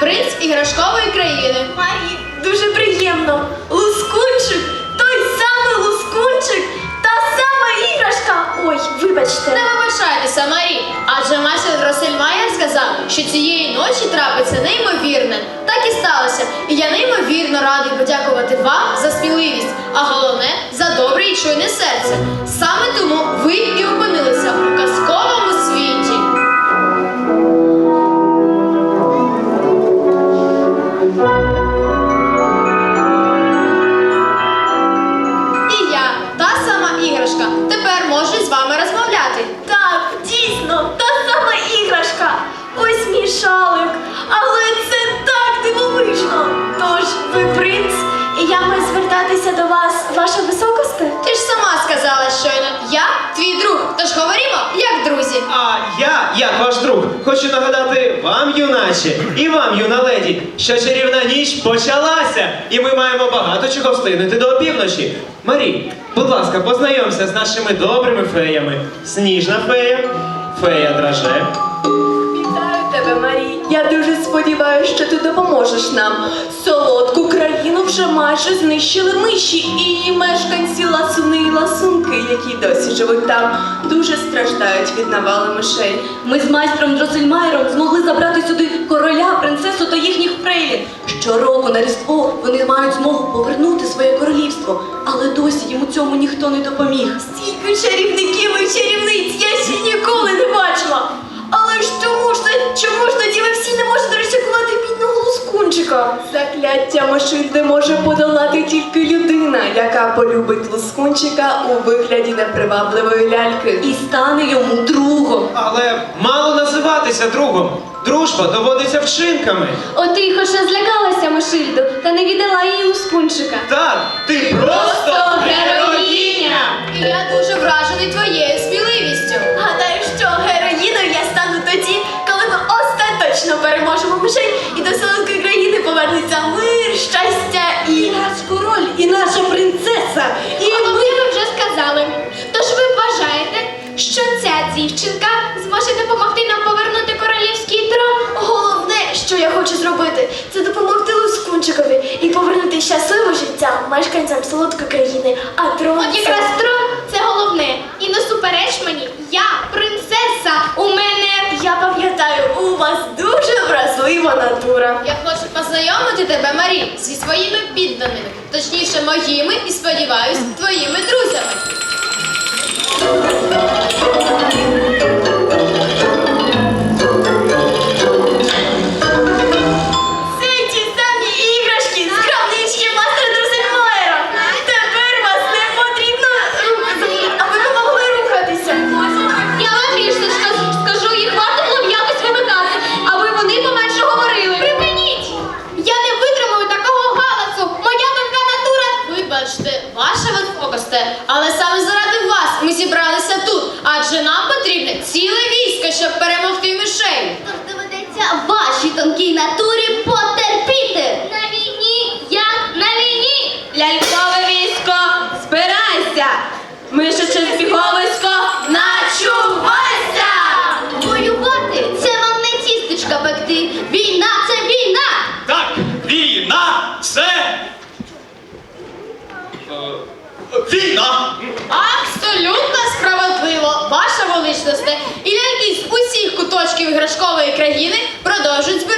принц іграшкової країни. Марі, дуже приємно. Лускунчик, той самий лускунчик, та сама іграшка. Ой, вибачте. Не вибачайтеся, Марі, адже майстер Дросельмайер сказав, що цієї ночі трапиться неймовірне. Так і сталося. І я неймовірно радий подякувати вам за сміливість, а головне за добре і чуйне серце. Саме тому я маю звертатися до вас, ваша високосте. Ти ж сама сказала щойно, я твій друг, тож говоримо як друзі. А я, як ваш друг, хочу нагадати вам, юначе, і вам, юна леді, що чарівна ніч почалася, і ми маємо багато чого встигнути до опівночі. Марі, будь ласка, познайомся з нашими добрими феями. Сніжна фея, фея драже. Я дуже сподіваюся, що ти допоможеш нам. Солодку країну вже майже знищили миші, і мешканці ласуни і ласунки, які досі живуть там, дуже страждають від навали мишей. Ми з майстром Дросельмайером змогли забрати сюди короля, принцесу та їхніх фрейлін. Щороку на Різдво вони мають змогу повернути своє королівство, але досі їм у цьому ніхто не допоміг. Стільки чарівників і чарівниць я ще ніколи лускунчика? Закляття Мошильди може подолати тільки людина, яка полюбить лускунчика у вигляді непривабливої ляльки. І стане йому другом. Але мало називатися другом. Дружба доводиться вчинками. От ти хоч не злякалася Мошильду, та не віддала їй лускунчика. Так, ти просто життя мешканцям солодкої країни. А трон От це- якраз трон це головне. І не супереч мені, я принцеса. У мене я пам'ятаю, у вас дуже вразлива натура. Я хочу познайомити тебе, Марі, зі своїми підданими, точніше моїми і сподіваюсь, твоїми друзями. Вибачте, ваша високосте, але саме заради вас ми зібралися тут, адже нам потрібне ціле військо, щоб перемогти мишей. Тож доведеться вашій тонкій натурі Війна! Абсолютно справедливо, ваша величність. І ляльки з усіх куточків іграшкової країни продовжують збиратися тут.